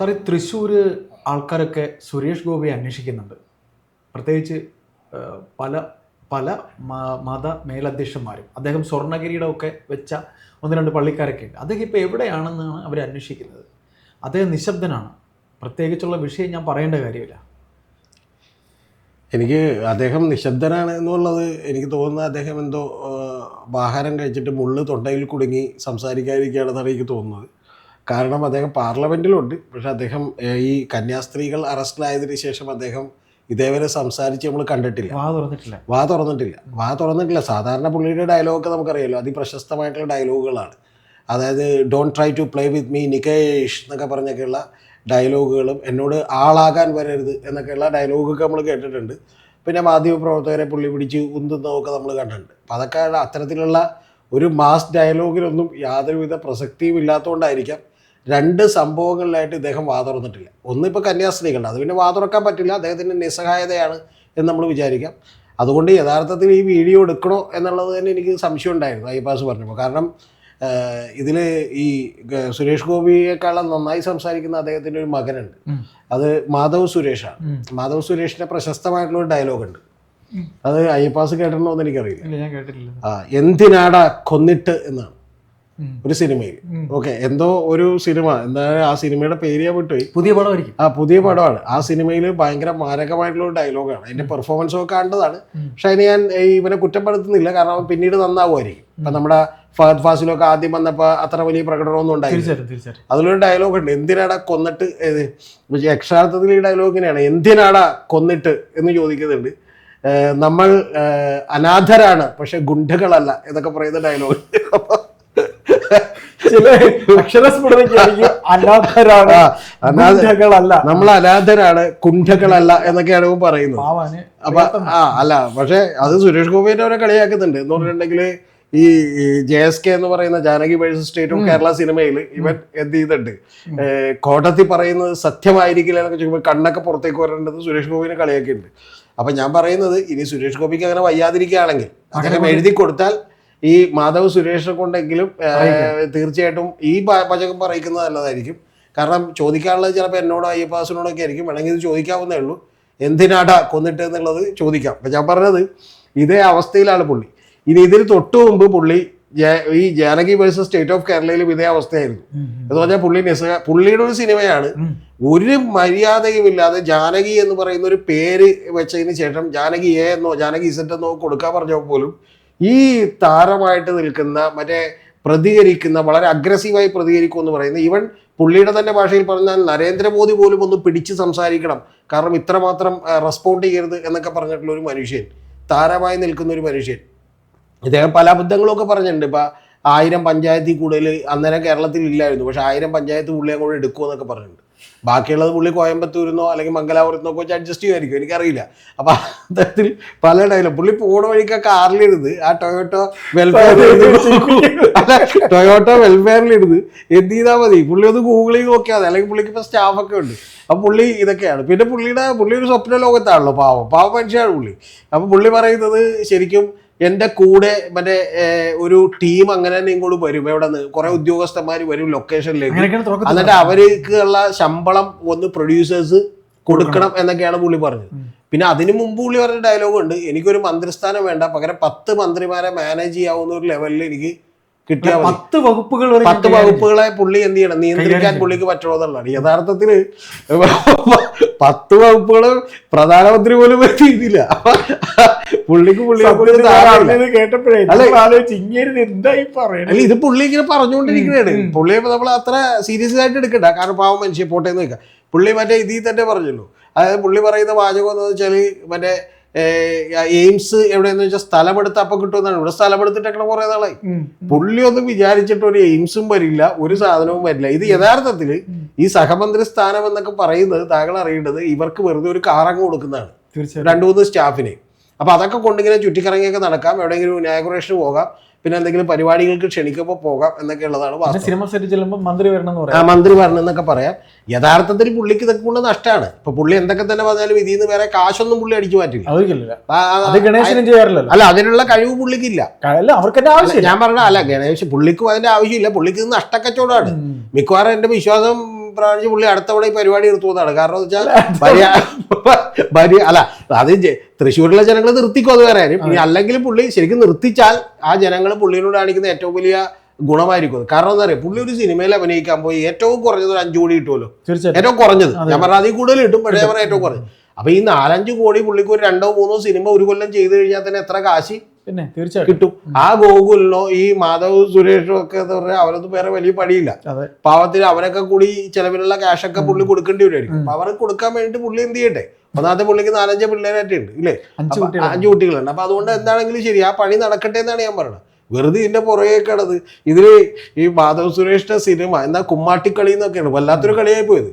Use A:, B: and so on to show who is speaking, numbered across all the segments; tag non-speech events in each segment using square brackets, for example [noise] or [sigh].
A: Sir Thrissur ആൾക്കാരൊക്കെ സുരേഷ് ഗോപിയെ അന്വേഷിക്കുന്നുണ്ട്. പ്രത്യേകിച്ച് പല പല മത മേലധ്യക്ഷന്മാരും അദ്ദേഹം സ്വർണഗിരിയുടെ ഒക്കെ വെച്ച ഒന്ന് രണ്ട് പള്ളിക്കാരൊക്കെ ഉണ്ട്. അദ്ദേഹം ഇപ്പോൾ എവിടെയാണെന്നാണ് അവർ അന്വേഷിക്കുന്നത്? അദ്ദേഹം നിശബ്ദനാണ്. പ്രത്യേകിച്ചുള്ള വിഷയം ഞാൻ പറയേണ്ട കാര്യമില്ല.
B: എനിക്ക് അദ്ദേഹം നിശബ്ദനാണ് എന്നുള്ളത് എനിക്ക് തോന്നുന്നത് അദ്ദേഹം എന്തോ വാഹനം കഴിച്ചിട്ട് മുള്ളു തൊണ്ടയിൽ കുടുങ്ങി സംസാരിക്കാതിരിക്കുകയാണെന്നാണ് എനിക്ക് തോന്നുന്നത്. കാരണം അദ്ദേഹം പാർലമെന്റിലുണ്ട് പക്ഷേ അദ്ദേഹം ഈ കന്യാസ്ത്രീകൾ അറസ്റ്റിലായതിനു ശേഷം അദ്ദേഹം ഇതേവരെ സംസാരിച്ച് നമ്മൾ കണ്ടിട്ടില്ല.
A: വാ തുറന്നിട്ടില്ല.
B: വാ തുറന്നിട്ടില്ല. വാ തുറന്നിട്ടില്ല. സാധാരണ പുള്ളിയുടെ ഡയലോഗൊക്കെ നമുക്കറിയാലോ. അതിപ്രശസ്തമായിട്ടുള്ള ഡയലോഗുകളാണ്. അതായത് don't try to play with me Nikesh എന്നൊക്കെ പറഞ്ഞൊക്കെയുള്ള ഡയലോഗുകളും എന്നോട് ആളാകാൻ വരരുത് എന്നൊക്കെയുള്ള ഡയലോഗൊക്കെ നമ്മൾ കേട്ടിട്ടുണ്ട്. പിന്നെ മാധ്യമപ്രവർത്തകരെ പുള്ളി പിടിച്ച് ഉന്തുന്നതൊക്കെ നമ്മൾ കണ്ടിട്ടുണ്ട്. അപ്പം അതൊക്കെ അത്തരത്തിലുള്ള ഒരു മാസ് ഡയലോഗിലൊന്നും യാതൊരുവിധ പ്രസക്തിയും ഇല്ലാത്തതുകൊണ്ടായിരിക്കാം രണ്ട് സംഭവങ്ങളിലായിട്ട് ഇദ്ദേഹം വാതുറന്നിട്ടില്ല. ഒന്നിപ്പോൾ ഒന്ന് കന്യാസ്ത്രീകളുണ്ട് അത് പിന്നെ വാതുറക്കാൻ പറ്റില്ല അദ്ദേഹത്തിന്റെ നിസ്സഹായതയാണ് എന്ന് നമ്മൾ വിചാരിക്കാം. അതുകൊണ്ട് യഥാർത്ഥത്തിൽ ഈ വീഡിയോ എടുക്കണോ എന്നുള്ളത് തന്നെ എനിക്ക് സംശയം ഉണ്ടായിരുന്നു ഐപാസ് പറഞ്ഞപ്പോൾ. കാരണം ഇതിൽ ഈ സുരേഷ് ഗോപിയേക്കാളും നന്നായി സംസാരിക്കുന്ന അദ്ദേഹത്തിന്റെ ഒരു മകനുണ്ട്. അത് മാധവ് സുരേഷാണ്. മാധവ് സുരേഷിന്റെ പ്രശസ്തമായിട്ടുള്ള ഒരു ഡയലോഗ് ഉണ്ട് അത് അയ്യപ്പാസ് കേട്ടിട്ടുണ്ടോ എന്ന് എനിക്കറിയില്ല. ആ എന്തിനാടാ കൊന്നിട്ട് എന്നാണ്. ഒരു സിനിമയിൽ. ഓക്കെ എന്തോ ഒരു സിനിമ. എന്തായാലും ആ സിനിമയുടെ പേര് ഞാൻ വിട്ടുപോയി.
A: പുതിയ പടമായിരിക്കും.
B: ആ പുതിയ പടമാണ്. ആ സിനിമയിൽ ഭയങ്കര മാരകമായിട്ടുള്ള ഒരു ഡയലോഗാണ്. അതിന്റെ പെർഫോമൻസ് ഒക്കെ കണ്ടതാണ്. പക്ഷെ അതിന് ഞാൻ ഇവനെ കുറ്റപ്പെടുത്തുന്നില്ല കാരണം അവൻ പിന്നീട് നന്നാവുമായിരിക്കും. അപ്പൊ നമ്മുടെ ഫഹദ് ഫാസിലൊക്കെ ആദ്യം വന്നപ്പോ അത്ര വലിയ പ്രകടനമൊന്നും ഉണ്ടായില്ല. അതിലൊരു ഡയലോഗ് ഉണ്ട്. എന്തിനാടാ കൊന്നിട്ട് യക്ഷാർത്ഥത്തിൽ അക്ഷരാർത്ഥത്തിൽ ഈ ഡയലോഗ് ഇങ്ങനെയാണ്. എന്തിനാടാ കൊന്നിട്ട് എന്ന് ചോദിക്കുന്നുണ്ട്. നമ്മൾ അനാഥരാണ് പക്ഷെ ഗുണ്ടകളല്ല എന്നൊക്കെ പറയുന്ന ഡയലോഗ്
A: ചില അക്ഷരസ്ഫുടതയ്ക്ക് അനാഥരാണ്
B: ആ, അനാഥ- നമ്മൾ അനാഥരാണ് കുണ്ഠകളല്ല എന്നൊക്കെയാണ് പറയുന്നത്. അപ്പൊ ആ അല്ല പക്ഷെ അത് സുരേഷ് ഗോപിന്റെ അവരെ കളിയാക്കുന്നുണ്ട്. എന്ന് പറഞ്ഞിട്ടുണ്ടെങ്കിൽ ഈ ജെ എസ് കെ എന്ന് പറയുന്ന Janaki versus state of Kerala സിനിമയിൽ ഇവൻ എന്ത് ചെയ്തിട്ടുണ്ട്? കോടതി പറയുന്നത് സത്യമായിരിക്കില്ല എന്നൊക്കെ ചോദിക്കുമ്പോൾ കണ്ണൊക്കെ പുറത്തേക്ക് വരേണ്ടത് സുരേഷ് ഗോപിനെ കളിയാക്കിയിട്ടുണ്ട്. അപ്പൊ ഞാൻ പറയുന്നത് ഇനി സുരേഷ് ഗോപിക്ക് അങ്ങനെ വയ്യാതിരിക്കുകയാണെങ്കിൽ അദ്ദേഹം എഴുതി കൊടുത്താൽ ഈ മാധവ് സുരേഷിനെ കൊണ്ടെങ്കിലും തീർച്ചയായിട്ടും ഈ പാചകം പറയിക്കുന്നത് നല്ലതായിരിക്കും. കാരണം ചോദിക്കാനുള്ളത് ചിലപ്പോൾ എന്നോടോ അയ്യപ്പാസിനോടൊക്കെ ആയിരിക്കും. വേണമെങ്കിൽ ഇത് ചോദിക്കാവുന്നേ ഉള്ളൂ. എന്തിനാടാ കൊന്നിട്ട് എന്നുള്ളത് ചോദിക്കാം. അപ്പം ഞാൻ പറഞ്ഞത് ഇതേ അവസ്ഥയിലാണ് പുള്ളി. ഇനി ഇതിന് തൊട്ടു മുമ്പ് പുള്ളി ഈ ജാനകി വേഴ്സസ് സ്റ്റേറ്റ് ഓഫ് കേരളയിലും ഇതേ അവസ്ഥയായിരുന്നു. എന്ന് പറഞ്ഞാൽ പുള്ളി നിസ്സഹ പുള്ളിയുടെ ഒരു സിനിമയാണ് ഒരു മര്യാദയുമില്ലാതെ ജാനകി എന്ന് പറയുന്ന ഒരു പേര് വെച്ചതിന് ശേഷം ജാനകി എ എന്നോ ജാനകി ഇസറ്റ് എന്നോ കൊടുക്കാൻ പറഞ്ഞപ്പോൾ പോലും ഈ താരമായിട്ട് നിൽക്കുന്ന മറ്റേ പ്രതികരിക്കുന്ന വളരെ അഗ്രസീവായി പ്രതികരിക്കും എന്ന് പറയുന്നത് ഈവൻ പുള്ളിയുടെ തന്നെ ഭാഷയിൽ പറഞ്ഞാൽ നരേന്ദ്രമോദി പോലും ഒന്ന് പിടിച്ച് സംസാരിക്കണം. കാരണം ഇത്രമാത്രം റെസ്പോണ്ട് ചെയ്യരുത് എന്നൊക്കെ പറഞ്ഞിട്ടുള്ള ഒരു മനുഷ്യൻ താരമായി നിൽക്കുന്ന ഒരു മനുഷ്യൻ. ഇദ്ദേഹം പല അബദ്ധങ്ങളൊക്കെ പറഞ്ഞിട്ടുണ്ട്. ഇപ്പൊ ആയിരം പഞ്ചായത്തിൽ കൂടുതൽ അന്നേരം കേരളത്തിൽ ഇല്ലായിരുന്നു. പക്ഷെ ആയിരം പഞ്ചായത്ത് പുള്ളിയെ കൂടെ എടുക്കുമെന്നൊക്കെ പറഞ്ഞിട്ടുണ്ട്. ബാക്കിയുള്ളത് പുള്ളി കോയമ്പത്തൂരിന്നോ അല്ലെങ്കിൽ മംഗലാപുരത്തുനിന്നോ വെച്ച് അഡ്ജസ്റ്റ് ചെയ്യുമായിരിക്കും. എനിക്കറിയില്ല. അപ്പൊ അത്തരത്തിൽ പല ഡയലോഗ് പുള്ളി പോണ വഴിക്ക് കാറിലിരുന്ന് ആ ടൊയോട്ടോ വെൽഫെയർ അല്ല ടൊയോട്ടോ വെൽഫെയറിലിരുന്ന് എന്ത് ചെയ്താൽ മതി? പുള്ളി ഒന്ന് ഗൂഗിളിൽ നോക്കിയാൽ മതി. അല്ലെങ്കിൽ പുള്ളിക്ക് ഇപ്പൊ സ്റ്റാഫൊക്കെ ഉണ്ട്. അപ്പൊ പുള്ളി ഇതൊക്കെയാണ്. പിന്നെ പുള്ളിയുടെ പുള്ളി ഒരു സ്വപ്ന ലോകത്താണല്ലോ പാവം. പാവം മനുഷ്യനാണ് പുള്ളി. അപ്പൊ പുള്ളി പറയുന്നത് ശരിക്കും എന്റെ കൂടെ മറ്റേ ഒരു ടീം അങ്ങനെ തന്നെ ഇങ്ങോട്ട് വരും. എവിടെ നിന്ന്? കുറെ ഉദ്യോഗസ്ഥന്മാർ വരും ലൊക്കേഷനിലേക്ക് എന്നിട്ട് അവർക്കുള്ള ശമ്പളം ഒന്ന് പ്രൊഡ്യൂസേഴ്സ് കൊടുക്കണം എന്നൊക്കെയാണ് പുള്ളി പറഞ്ഞത്. പിന്നെ അതിനു മുമ്പ് പുള്ളി പറഞ്ഞ ഡയലോഗ് ഉണ്ട്. എനിക്കൊരു മന്ത്രിസ്ഥാനം വേണ്ട. പകരം പത്ത് മന്ത്രിമാരെ മാനേജ് ചെയ്യാവുന്ന ഒരു ലെവലിൽ എനിക്ക് കിട്ടിയാൽ മതി.
A: പത്ത് വകുപ്പുകൾ വരെ
B: പത്ത് വകുപ്പുകളെ പുള്ളി എന്ത് ചെയ്യണം? നിയന്ത്രിക്കാൻ പുള്ളിക്ക് പറ്റുമോ എന്നുള്ളതാണ് യഥാർത്ഥത്തിൽ പത്ത് വകുപ്പുകൾ പ്രധാനമന്ത്രി പോലും ചെയ്തില്ല പുള്ളിക്ക്
A: പുള്ളി കേട്ടപ്പോഴേ
B: അല്ല, ഇത് പുള്ളി ഇങ്ങനെ പറഞ്ഞുകൊണ്ടിരിക്കുകയാണ്. പുള്ളിയെ നമ്മൾ അത്ര സീരിയസ് ആയിട്ട് എടുക്കണ്ട. കാരണം പാവം മനുഷ്യ പോട്ടെ എന്ന് വെക്കാം. പുള്ളി മറ്റേ ഇതിൽ തന്നെ പറഞ്ഞല്ലോ. അതായത് പുള്ളി പറയുന്ന വാചകം എന്ന് വെച്ചാൽ മറ്റേ എയിംസ് എവിടെയെന്ന് വെച്ചാൽ സ്ഥലമെടുത്ത് അപ്പൊ കിട്ടുമെന്നാണ്. ഇവിടെ സ്ഥലമെടുത്തിട്ടൊക്കെ കുറെ നാളായി. പുള്ളി ഒന്നും വിചാരിച്ചിട്ട് ഒരു എയിംസും വരില്ല ഒരു സാധനവും വരില്ല. ഇത് യഥാർത്ഥത്തിൽ ഈ സഹമന്ത്രി സ്ഥാനം എന്നൊക്കെ പറയുന്നത് താങ്കൾ അറിയേണ്ടത് ഇവർക്ക് വെറുതെ ഒരു കാറങ്ങ് കൊടുക്കുന്നതാണ്. രണ്ടു മൂന്ന് സ്റ്റാഫിനെ. അപ്പൊ അതൊക്കെ കൊണ്ടിങ്ങനെ ചുറ്റിക്കറങ്ങിയൊക്കെ നടക്കാം. എവിടെയെങ്കിലും ഇനാഗുറേഷന് പോകാം. പിന്നെ എന്തെങ്കിലും പരിപാടികൾക്ക് ക്ഷണിക്കുമ്പോൾ പോകാം എന്നൊക്കെ ഉള്ളതാണ്
A: സിനിമ സെറ്റ് ചെല്ലുമ്പോൾ മന്ത്രി വരണം എന്ന്
B: ആ
A: പറയാം
B: മന്ത്രി എന്നൊക്കെ പറയാം. യഥാർത്ഥത്തിൽ പുള്ളിക്ക് ഇതൊക്കെ കൊണ്ട് നഷ്ടമാണ്. ഇപ്പൊ പുള്ളി എന്തൊക്കെ തന്നെ പറഞ്ഞാലും ഇതിൽ നിന്ന് വേറെ കാശൊന്നും പുള്ളി അടിച്ചു മാറ്റില്ല. അല്ല അതിനുള്ള കഴിവ് പുള്ളിക്കില്ല.
A: അവർക്ക് ആവശ്യം
B: ഞാൻ പറഞ്ഞ അല്ല ഗണേശ് പുള്ളിക്കും അതിന്റെ ആവശ്യമില്ല. പുള്ളിക്ക് ഇത് നഷ്ടക്കച്ചവടമാണ്. മിക്കവാറും എന്റെ വിശ്വാസം പ്രാവശ്യം പുള്ളി അടുത്തവിടെ ഈ പരിപാടി നിർത്തുന്നതാണ് കാരണം എന്ന് വെച്ചാൽ അല്ല അത് [laughs] തൃശ്ശൂരിലെ ജനങ്ങൾ നിർത്തിക്കോ അത് വേറെ. ഇനി അല്ലെങ്കിൽ പുള്ളി ശരിക്കും നിർത്തിച്ചാൽ ആ ജനങ്ങൾ പുള്ളിയോട് കാണിക്കുന്ന ഏറ്റവും വലിയ ഗുണമായിരിക്കും കാരണം എന്താ പറയുക പുള്ളി ഒരു സിനിമയിൽ അഭിനയിക്കാൻ പോയി ഏറ്റവും കുറഞ്ഞത് ഒരു അഞ്ചു കോടി കിട്ടുമല്ലോ ഏറ്റവും കുറഞ്ഞത്. ഞാൻ പറഞ്ഞാൽ അതിൽ കൂടുതൽ കിട്ടും പക്ഷേ ഞാൻ പറഞ്ഞ ഏറ്റവും കുറഞ്ഞത്. അപ്പൊ ഈ നാലഞ്ച് കോടി പുള്ളിക്ക് ഒരു രണ്ടോ മൂന്നോ സിനിമ ഒരു കൊല്ലം ചെയ്തു കഴിഞ്ഞാൽ തന്നെ എത്ര കാശ്
A: പിന്നെ തീർച്ചയായിട്ടും.
B: കിട്ടും. ആ ഗോകുലിനോ ഈ മാധവ് സുരേഷും ഒക്കെ എന്ന് പറഞ്ഞാൽ അവരൊന്നും വേറെ വലിയ പണിയില്ല. പാവത്തിന് അവരൊക്കെ കൂടി ചെലവിനുള്ള ക്യാഷൊക്കെ പുള്ളി കൊടുക്കേണ്ടി വരുമായിരിക്കും അപ്പൊ അവർക്ക് കൊടുക്കാൻ വേണ്ടിട്ട് പുള്ളി എന്ത് ചെയ്യട്ടെ? ഒന്നാമത്തെ പുള്ളിക്ക് നാലഞ്ച് പിള്ളേരായിട്ട് ഉണ്ട് ഇല്ലേ?
A: അഞ്ച്
B: കുട്ടികളുണ്ട്. അപ്പൊ അതുകൊണ്ട് എന്താണെങ്കിലും ശരി ആ പണി നടക്കട്ടെ എന്നാണ് ഞാൻ പറയുന്നത് വെറുതെ ഇതിന്റെ പുറകെ കിടന്ന് ഇതിൽ ഈ മാധവ് സുരേഷിന്റെ സിനിമ എന്താ കുമ്മാട്ടിക്കളി എന്നൊക്കെയാണ്. വല്ലാത്തൊരു കളിയായി പോയത്.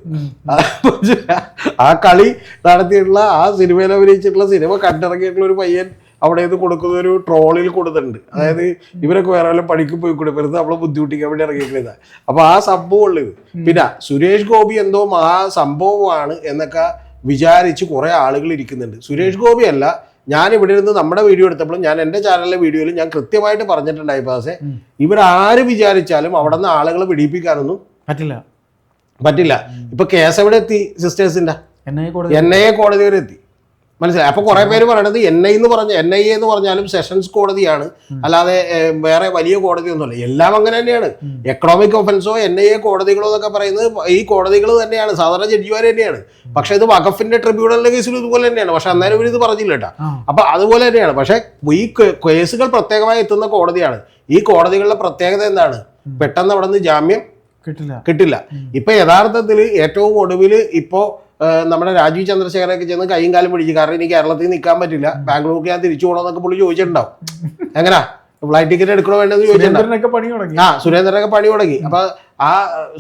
B: ആ കളി നടത്തിയിട്ടുള്ള ആ സിനിമയിൽ അഭിനയിച്ചിട്ടുള്ള സിനിമ കണ്ടിറങ്ങിയിട്ടുള്ള ഒരു പയ്യൻ അവിടെ ഇത് കൊടുക്കുന്ന ഒരു ട്രോളിൽ കൊടുത്തിട്ടുണ്ട്. അതായത് ഇവരൊക്കെ വേറെ വല്ല പണിക്ക് പോയി കൂടെ വെറുതെ അവളെ ബുദ്ധിമുട്ടിക്കാൻ വേണ്ടി ഇറങ്ങിയിരിക്കുന്നത് അപ്പൊ ആ സംഭവം ഉള്ളത് പിന്നെ സുരേഷ് ഗോപി എന്തോ ആ സംഭവമാണ് എന്നൊക്കെ വിചാരിച്ച് കുറെ ആളുകൾ ഇരിക്കുന്നുണ്ട്. സുരേഷ് ഗോപി അല്ല ഞാൻ ഇവിടെ ഇരുന്ന് നമ്മുടെ വീഡിയോ എടുത്തപ്പോഴും ഞാൻ എന്റെ ചാനലിലെ വീഡിയോയിൽ ഞാൻ കൃത്യമായിട്ട് പറഞ്ഞിട്ടുണ്ടായി പാസെ. ഇവരാര് വിചാരിച്ചാലും അവിടെ നിന്ന് ആളുകളെ പിടിപ്പിക്കാനൊന്നും
A: പറ്റില്ല.
B: പറ്റില്ല. ഇപ്പൊ കേസ് എവിടെ എത്തി സിസ്റ്റേഴ്സിന്റെ
A: എൻ ഐ കോടതി.
B: എൻ ഐ എ കോടതി വരെ എത്തി. മനസ്സിലായി? അപ്പൊ കുറെ പേര് പറയണത് എൻ ഐ എന്ന് പറഞ്ഞ എൻ ഐ എന്ന് പറഞ്ഞാലും സെഷൻസ് കോടതിയാണ്. അല്ലാതെ വേറെ വലിയ കോടതി ഒന്നുമല്ല എല്ലാം അങ്ങനെ തന്നെയാണ്. എക്കണോമിക് ഒഫൻസോ എൻ ഐ എ കോടതികളോ എന്നൊക്കെ പറയുന്നത് ഈ കോടതികൾ തന്നെയാണ്. സാധാരണ ജഡ്ജിമാർ തന്നെയാണ്. പക്ഷെ ഇത് വഖഫിന്റെ ട്രിബ്യൂണലിന്റെ കേസിൽ ഇതുപോലെ തന്നെയാണ്. പക്ഷെ അന്നേരം ഇവർ ഇത് പറഞ്ഞില്ല കേട്ടോ. അപ്പൊ അതുപോലെ തന്നെയാണ്. പക്ഷെ ഈ കേസുകൾ പ്രത്യേകമായി എത്തുന്ന കോടതിയാണ്. ഈ കോടതികളുടെ പ്രത്യേകത എന്താണ്? പെട്ടെന്ന് അവിടെ നിന്ന് ജാമ്യം
A: കിട്ടില്ല.
B: കിട്ടില്ല. ഇപ്പൊ യഥാർത്ഥത്തിൽ ഏറ്റവും ഒടുവിൽ ഇപ്പോ നമ്മുടെ രാജീവ് ചന്ദ്രശേഖരൊക്കെ ചെന്ന് കൈയും കാലം പിടിച്ചു. കാരണം ഇനി കേരളത്തിൽ നിൽക്കാൻ പറ്റില്ല. ബാംഗ്ലൂർക്ക് ഞാൻ തിരിച്ചു പോകണമെന്നൊക്കെ പുള്ളി ചോദിച്ചിട്ടുണ്ടാവും. എങ്ങനാ? ഫ്ലൈറ്റ് ടിക്കറ്റ് എടുക്കണോ വേണ്ടെന്ന് ചോദിച്ചിട്ടുണ്ടാവും. ആ സുരേന്ദ്രനൊക്കെ പണി തുടങ്ങി. അപ്പൊ ആ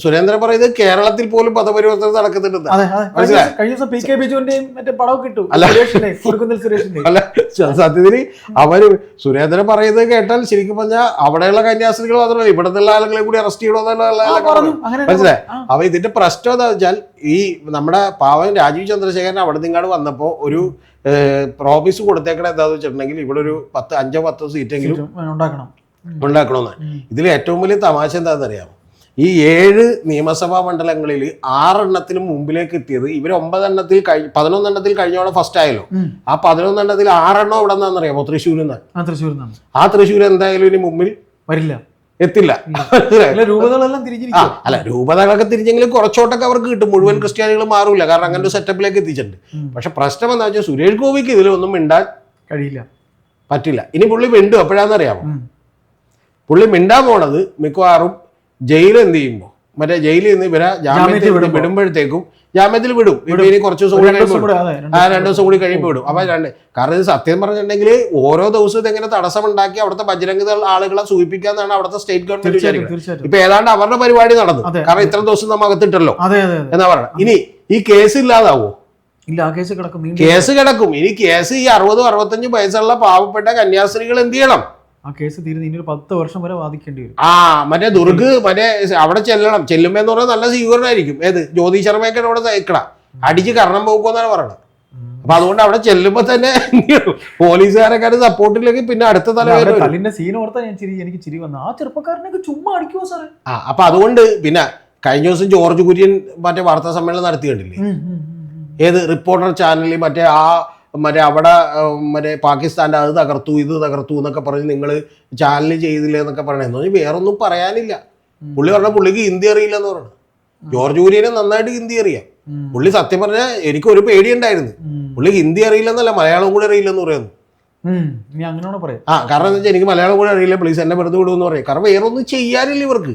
B: സുരേന്ദ്രൻ പറയുന്നത് കേരളത്തിൽ പോലും പദപരിവർത്തനം നടക്കുന്നുണ്ട് അല്ല.
A: സുരേഷിന്റെ
B: അല്ല സ- അവർ സുരേന്ദ്രൻ പറയുന്നത് കേട്ടാൽ ശരിക്കും പറഞ്ഞാൽ അവിടെയുള്ള കന്യാസ്ത്രീകൾ മാത്രമല്ല ഇവിടുത്തെ ആളുകളെ കൂടി അറസ്റ്റ് ചെയ്യണമെന്നുള്ള മനസ്സിലായി? അപ്പൊ ഇതിന്റെ പ്രശ്നം എന്താ വെച്ചാൽ ഈ നമ്മുടെ പാവൻ രാജീവ് ചന്ദ്രശേഖരൻ അവിടെ നിങ്ങാട് വന്നപ്പോ ഒരു പ്രോമിസ് കൊടുത്തേക്കണ എന്താന്ന് വെച്ചിട്ടുണ്ടെങ്കിൽ ഇവിടെ ഒരു പത്ത് അഞ്ചോ പത്തോ സീറ്റെങ്കിലും
A: ഉണ്ടാക്കണം.
B: ഉണ്ടാക്കണമെന്ന്. ഇതിൽ ഏറ്റവും വലിയ തമാശ എന്താണെന്ന് അറിയാമോ ഈ ഏഴ് നിയമസഭാ മണ്ഡലങ്ങളിൽ ആറെണ്ണത്തിന് മുമ്പിലേക്ക് എത്തിയത് ഇവർ ഒമ്പതെണ്ണത്തിൽ കഴിഞ്ഞ പതിനൊന്നെണ്ണത്തിൽ കഴിഞ്ഞോടെ ഫസ്റ്റ് ആയല്ലോ. ആ പതിനൊന്നെണ്ണത്തിൽ ആറെണ്ണം എവിടെ നിന്നാണെന്നറിയാമോ തൃശ്ശൂരിൽ നിന്ന്.
A: ആ തൃശ്ശൂരിൽ നിന്നാണ്
B: ആ തൃശ്ശൂർ എന്തായാലും ഇനി മുമ്പിൽ
A: വരില്ല.
B: എത്തില്ല. [laughs]
A: അല്ല?
B: രൂപതകളൊക്കെ തിരിഞ്ഞെങ്കിലും കുറച്ചോട്ടൊക്കെ അവർക്ക് കിട്ടും. മുഴുവൻ ക്രിസ്ത്യാനികൾ മാറൂല. കാരണം അങ്ങനെ ഒരു സെറ്റപ്പിലേക്ക് എത്തിച്ചിട്ടുണ്ട്. പക്ഷെ പ്രശ്നം എന്താ വെച്ചാൽ സുരേഷ് ഗോപിക്ക് ഇതിലൊന്നും മിണ്ടാൻ
A: കഴിയില്ല.
B: പറ്റില്ല. ഇനി പുള്ളി മിണ്ടും
A: എപ്പോഴാന്നറിയാമോ.
B: പുള്ളി മിണ്ടാൻ പോണത് മിക്കവാറും ജയിൽ എന്ത് ചെയ്യുമ്പോൾ മറ്റേ ജയിലിൽ നിന്ന് ഇവരെ
A: ജാമ്യത്തിൽ
B: വിടുമ്പോഴത്തേക്കും ജാമ്യത്തിൽ വിടും. ഇവിടെ ഇനി കുറച്ച് ദിവസം കൂടി കഴിയുമ്പോൾ ആ
A: ദിവസം
B: രണ്ടു ദിവസം കൂടി കഴിയുമ്പോൾ വിടും. അപ്പൊ രണ്ട് കാരണം ഇത് സത്യം പറഞ്ഞിട്ടുണ്ടെങ്കിൽ ഓരോ ദിവസവും ഇതെങ്ങനെ തടസ്സമുണ്ടാക്കി അവിടുത്തെ ബജരംഗ ആളുകളെ സൂചിപ്പിക്കാന്നാണ് അവിടുത്തെ സ്റ്റേറ്റ് ഗവൺമെന്റ് വിചാരിക്കുന്നത്. ഇപ്പൊ ഏതാണ്ട് അവരുടെ പരിപാടി നടന്നു. കാരണം ഇത്ര ദിവസം നമ്മൾ അകത്തിട്ടല്ലോ. എന്നാ പറയണം? ഇനി ഈ കേസ് ഇല്ലാതാവോ?
A: ഇല്ല ആ കേസ് കിടക്കും.
B: കേസ് കിടക്കും. ഇനി കേസ് ഈ അറുപതും അറുപത്തഞ്ചും വയസ്സുള്ള പാവപ്പെട്ട കന്യാസ്ത്രീകൾ എന്ത് ചെയ്യണം?
A: ആ കേസ് തീരുന്ന ഇനി ഒരു പത്ത് വർഷം വരെ വാദിക്കേണ്ടി വരും.
B: ആ മറ്റേ ദുർഗ് മറ്റേ അവിടെ ചെല്ലണം. ചെല്ലുമ്പോ എന്ന് പറഞ്ഞാൽ നല്ല സ്വീകരണമായിരിക്കും ഏത്? ജ്യോതി ശർമ്മയൊക്കെ അവിടെ തയ്ക്കണ അടിച്ച് കരണം പോകുമെന്നാണ് പറയണത്. അപ്പൊ അതുകൊണ്ട് അവിടെ ചെല്ലുമ്പോ തന്നെ പോലീസുകാരൊക്കെ സപ്പോർട്ടില്ലെങ്കിൽ പിന്നെ അടുത്ത.
A: തല്ലിന്റെ സീൻ ഓർത്താ ഞാൻ ചിരി എനിക്ക് ചിരി വന്നു. ആ ചെറുപ്പക്കാരനൊക്കെ ചുമ്മാ അടിക്കുമോ സാറേ?
B: ആ അപ്പൊ അതുകൊണ്ട് പിന്നെ കഴിഞ്ഞ ദിവസം ജോർജ് കുര്യൻ മറ്റേ വാർത്താ സമ്മേളനം നടത്തി കണ്ടില്ലേ. ഏത് റിപ്പോർട്ടർ ചാനലിൽ മറ്റേ ആ മറ്റേ അവിടെ മറ്റേ പാകിസ്ഥാന്റെ അത് തകർത്തു ഇത് തകർത്തു എന്നൊക്കെ പറഞ്ഞ് നിങ്ങൾ ചാനൽ ചെയ്തില്ലേ എന്നൊക്കെ പറയണേ. വേറൊന്നും പറയാനില്ല. പുള്ളി പറഞ്ഞ പുള്ളിക്ക് ഹിന്ദി അറിയില്ല എന്ന് പറഞ്ഞു ജോർജ് കുര്യനെ നന്നായിട്ട് ഹിന്ദി അറിയാം. പുള്ളി സത്യം പറഞ്ഞാൽ എനിക്ക് ഒരു പേടി
A: ഉണ്ടായിരുന്നു
B: പുള്ളി ഹിന്ദി അറിയില്ലെന്നല്ല മലയാളം കൂടി അറിയില്ലെന്ന് പറയുന്നു. ആ കാരണം എന്താ വെച്ചാൽ എനിക്ക് മലയാളം കൂടി അറിയില്ല. പ്ലീസ് എന്നെ വെറുതെ വിടുമെന്ന് പറയും. കാരണം വേറൊന്നും ചെയ്യാനില്ല ഇവർക്ക്.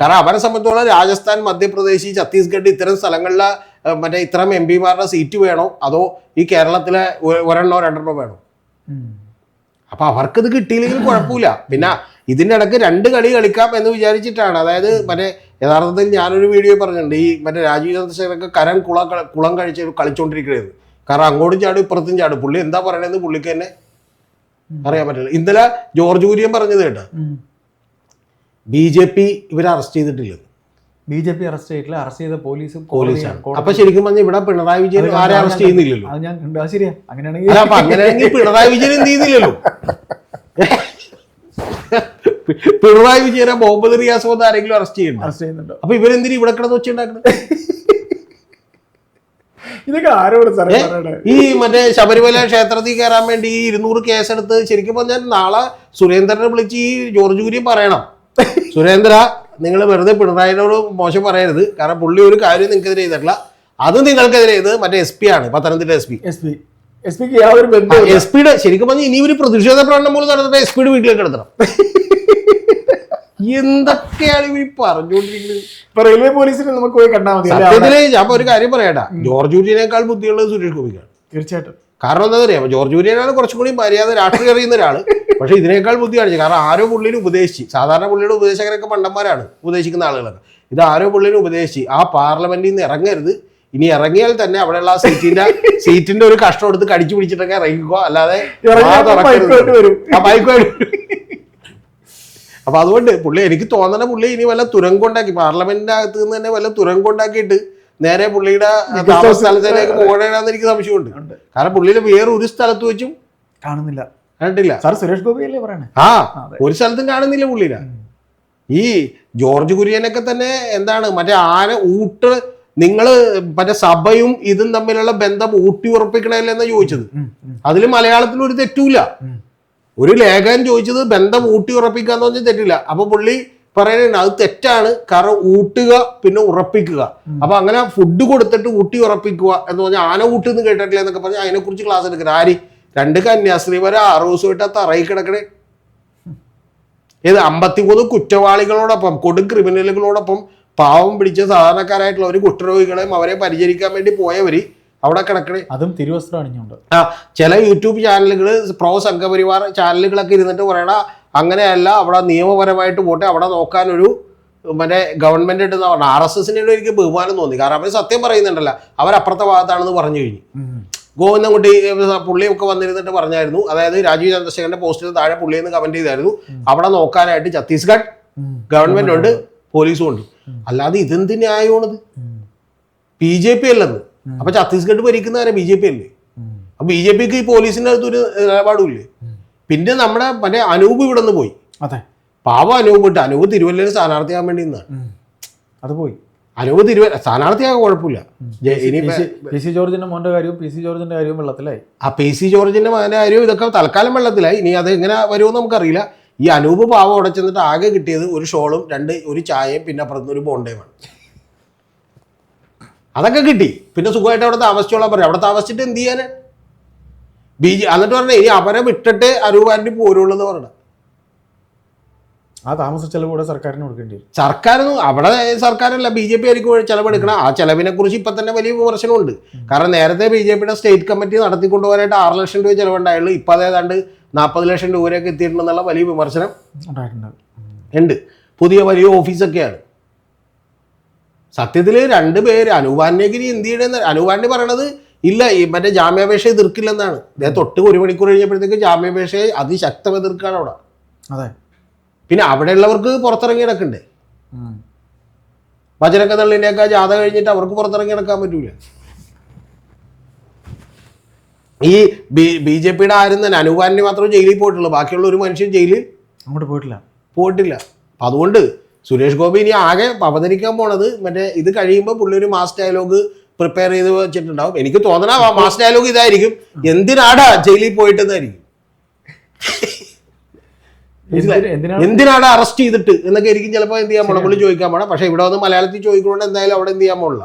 B: കാരണം അവരെ സംബന്ധിച്ചോളം രാജസ്ഥാൻ മധ്യപ്രദേശ് ഛത്തീസ്ഗഡ് ഇത്തരം സ്ഥലങ്ങളിലെ മറ്റേ ഇത്രയും എം പിമാരുടെ സീറ്റ് വേണോ? അതോ ഈ കേരളത്തിലെ ഒരെണ്ണോ രണ്ടെണ്ണോ വേണോ. അപ്പൊ അവർക്കിത് കിട്ടിയില്ലെങ്കിൽ കുഴപ്പമില്ല. പിന്നെ ഇതിന്റെ ഇടയ്ക്ക് രണ്ട് കളി കളിക്കാം എന്ന് വിചാരിച്ചിട്ടാണ്. അതായത് മറ്റേ യഥാർത്ഥത്തിൽ ഞാനൊരു വീഡിയോ പറഞ്ഞിട്ടുണ്ട്. ഈ മറ്റേ രാജീവ് ചന്ദ്രശേഖരൊക്കെ കരം കുളം കുളം കഴിച്ച് കളിച്ചോണ്ടിരിക്കുന്നത് കാരണം അങ്ങോട്ടും ചാടും ഇപ്പുറത്തും ചാടും. പുള്ളി എന്താ പറയണതെന്ന് പുള്ളിക്ക് തന്നെ അറിയാൻ പറ്റില്ല. ഇന്നലെ ജോർജ് കുര്യൻ പറഞ്ഞത് കേട്ടോ. ബി ജെ പി ഇവരെ അറസ്റ്റ് ചെയ്തിട്ടില്ല
A: ബി ജെ പി അറസ്റ്റ് ചെയ്തിട്ടില്ല അറസ്റ്റ് ചെയ്ത പോലീസ്
B: പോലീസാണ്. അപ്പൊ ശരിക്കും പറഞ്ഞാൽ ഇവിടെ പിണറായി വിജയൻ ആരെ അറസ്റ്റ് ചെയ്യുന്നില്ലല്ലോ?
A: അത് ഞാൻ അത് ശരിയാ. അങ്ങനെയാണെങ്കിൽ
B: അങ്ങനെയാണെങ്കിൽ പിണറായി വിജയൻ എന്ത് ചെയ്യുന്നില്ലല്ലോ? പിണറായി വിജയനെ മുഹമ്മദ് റിയാസ് വന്ന് ആരെങ്കിലും അറസ്റ്റ് ചെയ്യുന്നുണ്ട്?
A: അറസ്റ്റ് ചെയ്യുന്നുണ്ടോ?
B: അപ്പൊ ഇവരെന്തിനും ഇവിടെ കിടന്ന് വെച്ചുണ്ടാക്കുന്നത്
A: ഇതൊക്കെ ആരോട്
B: ഈ മറ്റേ ശബരിമല ക്ഷേത്രത്തിൽ കയറാൻ വേണ്ടി ഈ ഇരുന്നൂറ് കേസെടുത്ത് ശരിക്കും പറഞ്ഞാൽ നാളെ സുരേന്ദ്രനെ വിളിച്ച് ഈ ജോർജ് കുര്യൻ പറയണം. സുരേന്ദ്ര നിങ്ങൾ വെറുതെ പിണറായിനോട് മോശം പറയരുത്. കാരണം പുള്ളി ഒരു കാര്യം നിങ്ങൾക്കെതിരെ ചെയ്തിട്ടില്ല. അത് നിങ്ങൾക്കെതിരെ ചെയ്ത് മറ്റേ എസ് പി ആണ് Pathanamthitta S P
A: S P S പിക്ക് യാതൊരു ബന്ധവും
B: എസ് പിയുടെ ശരിക്കും പറഞ്ഞാൽ ഇനി ഒരു പ്രതിഷേധ പ്രകടനം പോലും നടത്തിട്ട് എസ് പിയുടെ വീട്ടിലേക്ക് കിടത്തണം [laughs] എന്തൊക്കെയാണ് ഇവർ പറഞ്ഞുകൊണ്ടിരിക്കുന്നത്?
A: ഇപ്പൊ റെയിൽവേ പോലീസിനെ നമുക്ക് പോയി കണ്ടാൽ മതി?
B: ഞാൻ ഒരു കാര്യം പറയട്ടെ. ജോർജ് കുര്യനേക്കാൾ ബുദ്ധിയുള്ളത് സുരേഷ് ഗോപിക്കാണ്.
A: തീർച്ചയായിട്ടും.
B: കാരണം എന്താ പറയാ ജോർജ് കുര്യനാണ് കുറച്ചും കൂടി മര്യാദ രാഷ്ട്രീയം അറിയുന്ന ഒരാൾ. [laughs] പക്ഷെ ഇതിനേക്കാൾ ബുദ്ധി കാണിച്ചു കാരണം ആരോ പുള്ളിനെ ഉപദേശിച്ച് സാധാരണ പുള്ളിയുടെ ഉപദേശകരൊക്കെ പണ്ടന്മാരാണ് ഉപദേശിക്കുന്ന ആളുകളൊക്കെ. ഇത് ആരോ പുള്ളിനെ ഉപദേശിച്ച് ആ പാർലമെന്റിൽ നിന്ന് ഇറങ്ങരുത്. ഇനി ഇറങ്ങിയാൽ തന്നെ അവിടെയുള്ള ആ സീറ്റിന്റെ സീറ്റിന്റെ ഒരു കഷ്ടം എടുത്ത് കടിച്ചു പിടിച്ചിട്ടൊക്കെ ഇറങ്ങിക്കോ. അല്ലാതെ. ആ. അപ്പൊ അതുകൊണ്ട് പുള്ളി എനിക്ക് തോന്നണ പുള്ളി ഇനി വല്ല തുരങ്കൊണ്ടാക്കി പാർലമെന്റിന്റെ അകത്ത് നിന്ന് തന്നെ വല്ല തുരങ്കൊണ്ടാക്കിയിട്ട് നേരെ പുള്ളിയുടെ താമസ സ്ഥലത്തേക്ക് പോകണമെന്ന് എനിക്ക് സംശയമുണ്ട്. കാരണം പുള്ളിയുടെ വേറെ ഒരു സ്ഥലത്ത് വെച്ചും
A: കാണുന്നില്ല.
B: കണ്ടില്ല.
A: സാർ സുരേഷ് ഗോപി അല്ലേ പറയണേ?
B: ആ. ഒരു സ്ഥലത്തും കാണുന്നില്ല പുള്ളിയില ഈ ജോർജ് കുര്യനൊക്കെ തന്നെ എന്താണ് മറ്റേ ആന ഊട്ട് നിങ്ങൾ മറ്റേ സഭയും ഇതും തമ്മിലുള്ള ബന്ധം ഊട്ടി ഉറപ്പിക്കണമല്ലെന്ന് ചോദിച്ചത്? അതിൽ മലയാളത്തിൽ ഒരു തെറ്റൂല. ഒരു ലേഖകൻ ചോദിച്ചത് ബന്ധം ഊട്ടി ഉറപ്പിക്കുക എന്ന് പറഞ്ഞാൽ തെറ്റില്ല. അപ്പൊ പുള്ളി പറയുന്നുണ്ട് അത് തെറ്റാണ് കാരണം ഊട്ടുക പിന്നെ ഉറപ്പിക്കുക. അപ്പൊ അങ്ങനെ ഫുഡ് കൊടുത്തിട്ട് ഊട്ടി ഉറപ്പിക്കുക എന്ന് പറഞ്ഞാൽ ആന ഊട്ടുന്ന് കേട്ടിട്ടില്ല എന്നൊക്കെ പറഞ്ഞാൽ അതിനെ കുറിച്ച് ക്ലാസ് എടുക്കുന്നത്. ആര്? രണ്ട് കന്യാസ്ത്രീ വരെ ആറ് ദിവസമായിട്ട് ആ തറയിൽ കിടക്കണേ. ഏത് അമ്പത്തിമൂന്ന് കുറ്റവാളികളോടൊപ്പം കൊടും ക്രിമിനലുകളോടൊപ്പം പാവം പിടിച്ച സാധാരണക്കാരായിട്ടുള്ള ഒരു കുട്ടരോഗികളെയും അവരെ പരിചരിക്കാൻ വേണ്ടി പോയവര് അവിടെ കിടക്കണേ.
A: അതും തിരുവസ്ത്രം അണിഞ്ഞുണ്ട്
B: ആ ചില യൂട്യൂബ് ചാനലുകൾ പ്രോ സംഘപരിവാർ ചാനലുകളൊക്കെ ഇരുന്നിട്ട് പറയണ അങ്ങനെയല്ല അവിടെ നിയമപരമായിട്ട് പോട്ടെ അവിടെ നോക്കാനൊരു മറ്റേ ഗവൺമെന്റ് ഉണ്ടെന്ന് പറഞ്ഞു ആർ എസ് എസിനോട് എനിക്ക് ബഹുമാനം തോന്നി. കാരണം അവർ സത്യം പറയുന്നുണ്ടല്ലോ അവരപ്പുറത്തെ ഭാഗത്താണെന്ന് പറഞ്ഞു കഴിഞ്ഞു. ഗോവിന്ദൻകുട്ടി പുള്ളിയൊക്കെ വന്നിരുന്നിട്ട് പറഞ്ഞായിരുന്നു. അതായത് രാജീവ് ചന്ദ്രശേഖരന്റെ പോസ്റ്റിന് താഴെ പുള്ളിയെന്ന് കമന്റ് ചെയ്തായിരുന്നു. അവിടെ നോക്കാനായിട്ട് ഛത്തീസ്ഗഡ് ഗവൺമെന്റ് ഉണ്ട് പോലീസും ഉണ്ട് അല്ലാതെ ഇതെന്ത് ന്യായമാണത്. ബി ജെ പി അല്ലെന്ന് അപ്പൊ ഛത്തീസ്ഗഡ് ഭരിക്കുന്നവരെ ബി ജെ പി അല്ലേ. അപ്പൊ ബി ജെ പിക്ക് ഈ പോലീസിന്റെ അടുത്ത് ഒരു നിലപാടുമില്ലേ? പിന്നെ നമ്മുടെ മറ്റേ അനൂപ് ഇവിടെ നിന്ന് പോയി.
A: അതെ.
B: പാവം അനൂപ് ഇട്ട് അനൂപ് തിരുവല്ലയിൽ സ്ഥാനാർത്ഥിയാകാൻ വേണ്ടി നിന്നാണ്
A: അത് പോയി.
B: അനൂപ് ഇരുപത് സ്ഥാനാർത്ഥിയാകെ കുഴപ്പമില്ല. ഇനി
A: പി സി- ജോർജിന്റെ മോന്റെ കാര്യവും പി സി ജോർജിന്റെ കാര്യവും വെള്ളത്തിലായി.
B: ആ പി സി ജോർജിന്റെ മോന്റെ കാര്യവും ഇതൊക്കെ തൽക്കാലം വെള്ളത്തിലായി. ഇനി അത് എങ്ങനെ വരുമെന്ന് നമുക്കറിയില്ല. ഈ അനൂപ് പാവം അവിടെ ചെന്നിട്ട് ആകെ കിട്ടിയത് ഒരു ഷോളും രണ്ട് ഒരു ചായയും പിന്നെ അപ്പുറത്ത് ഒരു ബോണ്ടയുമാണ് അതൊക്കെ കിട്ടി. പിന്നെ സുഖമായിട്ട് അവിടെ താമസിച്ചോളാൻ പറയും. അവിടെ താമസിച്ചിട്ട് എന്ത് ചെയ്യാന്? ബി ജെ എന്നിട്ട് പറഞ്ഞേ ഇനി അവരെ വിട്ടിട്ട് അനൂപാന്റെ പോരുള്ളൂ എന്ന് പറയണം
A: ആ താമസ ചെലവ് കൂടെ സർക്കാരിന് കൊടുക്കേണ്ടി വരും.
B: സർക്കാരൊന്നും അവിടെ സർക്കാരല്ല ബി ജെ പി ആയിരിക്കും ചെലവെടുക്കണം. ആ ചെലവിനെ കുറിച്ച് ഇപ്പൊ തന്നെ വലിയ വിമർശനമുണ്ട്. കാരണം നേരത്തെ ബി ജെ പിയുടെ സ്റ്റേറ്റ് കമ്മിറ്റി നടത്തിക്കൊണ്ടുപോകാനായിട്ട് ആറ് ലക്ഷം രൂപ ചെലവുണ്ടായുള്ളൂ. ഇപ്പൊ അതേതാണ്ട് നാൽപ്പത് ലക്ഷം രൂപയൊക്കെ എത്തിയിട്ടുണ്ടെന്നുള്ള വലിയ വിമർശനം. ഉണ്ട്. പുതിയ വലിയ ഓഫീസൊക്കെയാണ്. സത്യത്തിൽ രണ്ട് പേര് അനുപാന്യഗിരി എന്ത് ചെയ്യണമെന്ന് അനുപാന്യ പറയണത് ഇല്ല ഈ മറ്റേ ജാമ്യാപേക്ഷ എതിർക്കില്ലെന്നാണ്. തൊട്ട് ഒരു മണിക്കൂർ കഴിഞ്ഞപ്പോഴത്തേക്ക് ജാമ്യാപേക്ഷയെ അതിശക്തം എതിർക്കാണ് അവിടെ.
A: അതെ.
B: പിന്നെ അവിടെയുള്ളവർക്ക് പുറത്തിറങ്ങി
A: കിടക്കണ്ടേ.
B: വചനക്ക തള്ളിന്റെയൊക്കെ ജാഥ കഴിഞ്ഞിട്ട് അവർക്ക് പുറത്തിറങ്ങി നടക്കാൻ പറ്റൂല. ഈ ബി ബി ജെ പിയുടെ ആരും തന്നെ അനുപാലിനെ മാത്രമേ ജയിലിൽ പോയിട്ടുള്ളൂ. ബാക്കിയുള്ള ഒരു മനുഷ്യൻ ജയിലിൽ
A: അങ്ങോട്ട് പോയിട്ടില്ല.
B: പോയിട്ടില്ല. അപ്പം അതുകൊണ്ട് സുരേഷ് ഗോപി ഇനി ആകെ അവതരിക്കാൻ പോണത് മറ്റേ ഇത് കഴിയുമ്പോൾ പുള്ളി ഒരു മാസ് ഡയലോഗ് പ്രിപ്പയർ ചെയ്ത് വെച്ചിട്ടുണ്ടാവും. എനിക്ക് തോന്നണ മാസ് ഡയലോഗ് ഇതായിരിക്കും. എന്തിനാടാ ജയിലിൽ പോയിട്ടെന്നായിരിക്കും.
A: എന്തിനാണ്
B: അറസ്റ്റ് ചെയ്തിട്ട്? എന്നൊക്കെ ആയിരിക്കും ചിലപ്പോൾ എന്ത് ചെയ്യാൻ പോകണം പുള്ളി ചോദിക്കാൻ പോണം. പക്ഷേ ഇവിടെ വന്ന് മലയാളത്തിൽ ചോദിക്കുന്നുണ്ട് എന്തായാലും അവിടെ എന്ത് ചെയ്യാൻ പോണില്ല.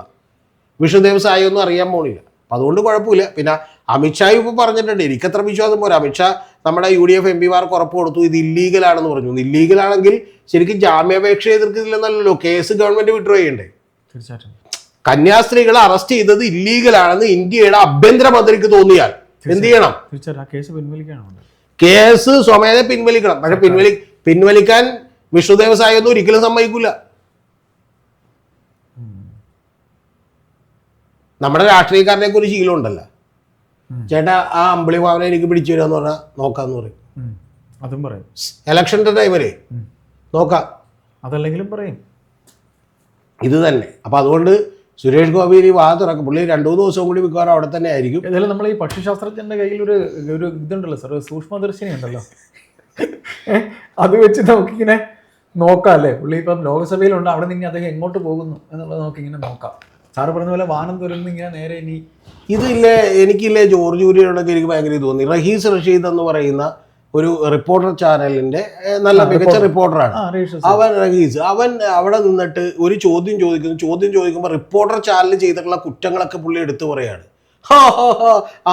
B: വിഷ്ണുദേവ് സായി ഒന്നും അറിയാൻ പോണില്ല. അപ്പം അതുകൊണ്ട് കുഴപ്പമില്ല. പിന്നെ അമിത്ഷാ ഇപ്പോൾ പറഞ്ഞിട്ടുണ്ട്. എനിക്കത്ര വിശ്വാസം പോരാ. അമിത്ഷാ നമ്മുടെ യു ഡി എഫ് എം പിമാർക്ക് ഉറപ്പ് കൊടുത്തു. ഇത് ഇല്ലീഗലാണെന്ന് പറഞ്ഞു. ഇല്ലീഗൽ ആണെങ്കിൽ ശരിക്കും ജാമ്യാപേക്ഷ എതിർക്കുന്നില്ലെന്നല്ലോ കേസ് ഗവൺമെന്റ് വിഡ്രോ ചെയ്യണ്ടേ?
A: തീർച്ചയായിട്ടും.
B: കന്യാസ്ത്രീകളെ അറസ്റ്റ് ചെയ്തത് ഇല്ലീഗലാണെന്ന് ഇന്ത്യയുടെ ആഭ്യന്തര മന്ത്രിക്ക് തോന്നിയാൽ എന്ത് ചെയ്യണം?
A: തീർച്ചയായിട്ടും. ആ കേസ് പിൻവലിക്കാനുണ്ട്.
B: കേസ് സ്വമേധ പിൻവലിക്കണം. പക്ഷെ പിൻവലി പിൻവലിക്കാൻ വിഷ്ണു ദേവസായി ഒന്നും ഒരിക്കലും സമ്മതിക്കൂല. നമ്മുടെ രാഷ്ട്രീയക്കാരനെ ഒരു ശീലം ഉണ്ടല്ലോ. ചേട്ടാ ആ അമ്പിളി മാവനെ എനിക്ക് പിടിച്ചു വരാന്ന് പറഞ്ഞാൽ നോക്കാന്ന് പറയും.
A: അതും പറയും.
B: ഇലക്ഷന്റെ ടൈമിലേ. നോക്കാം.
A: അതല്ലെങ്കിലും പറയും.
B: ഇത് തന്നെ. അപ്പൊ അതുകൊണ്ട് സുരേഷ് ഗോപി ഇനി വാ തുറക്കും. പുള്ളി രണ്ടു മൂന്ന് ദിവസം കൂടി മിക്കവാറും അവിടെ തന്നെ ആയിരിക്കും.
A: ഏതായാലും നമ്മൾ ഈ പക്ഷിശാസ്ത്രജ്ഞന്റെ കയ്യിൽ ഒരു ഒരു ഇതുണ്ടല്ലോ സാർ സൂക്ഷ്മദർശിനി ഉണ്ടല്ലോ. അത് വെച്ച് നമുക്കിങ്ങനെ നോക്കാം അല്ലേ? പുള്ളി ഇപ്പം ലോകസഭയിലുണ്ട് അവിടെ നിന്ന് അദ്ദേഹം എങ്ങോട്ട് പോകുന്നു എന്നുള്ളത് നമുക്കിങ്ങനെ നോക്കാം. സാറ് പറഞ്ഞ പോലെ വാനം തുരന്ന് ഇങ്ങനെ നേരെ ഇനി
B: ഇതില്ലേ എനിക്കില്ലേ ജോർജ് കുര്യനോടൊക്കെ എനിക്ക് ഭയങ്കര തോന്നി. റഹീസ് റഷീദ് എന്ന് പറയുന്ന ഒരു റിപ്പോർട്ടർ ചാനലിന്റെ നല്ല മികച്ച റിപ്പോർട്ടറാണ് അവൻ റഹീസ് അവൻ അവിടെ നിന്നിട്ട് ഒരു ചോദ്യം ചോദിക്കുന്നു. ചോദ്യം ചോദിക്കുമ്പോൾ റിപ്പോർട്ടർ ചാനൽ ചെയ്തിട്ടുള്ള കുറ്റങ്ങളൊക്കെ പുള്ളി എടുത്തു പറയാണ്.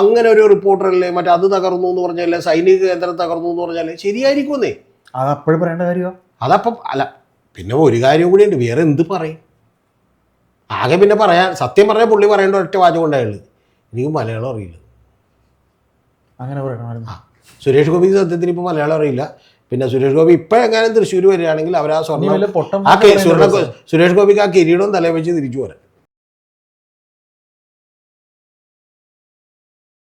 B: അങ്ങനെ ഒരു റിപ്പോർട്ടറല്ലേ മറ്റേ അത് തകർന്നു എന്ന് പറഞ്ഞാലേ സൈനിക കേന്ദ്രം തകർന്നു എന്ന് പറഞ്ഞാലേ
A: ശരിയായിരിക്കുമെന്നേ. അതപ്പോഴും പറയേണ്ട കാര്യമോ
B: അതപ്പം അല്ല പിന്നെ ഒരു കാര്യം കൂടി ഉണ്ട് വേറെ എന്ത് പറയും? ആകെ പിന്നെ പറയാൻ സത്യം പറഞ്ഞാൽ പുള്ളി പറയേണ്ട ഒറ്റ വാചകം ഉണ്ടായുള്ളൂ എനിക്ക് മലയാളം അറിയില്ല.
A: അങ്ങനെ പറയണമായിരുന്നു
B: സുരേഷ് ഗോപിക്ക് സത്യത്തിന് ഇപ്പോൾ മലയാളം അറിയില്ല. പിന്നെ സുരേഷ് ഗോപി ഇപ്പം എങ്ങാനും തൃശ്ശൂർ വരികയാണെങ്കിൽ അവർ ആ
A: സ്വർണം
B: ആ സുരേഷ് ഗോപിക്ക് ആ കിരീടവും തലേ വെച്ച് തിരിച്ചു പോരാ.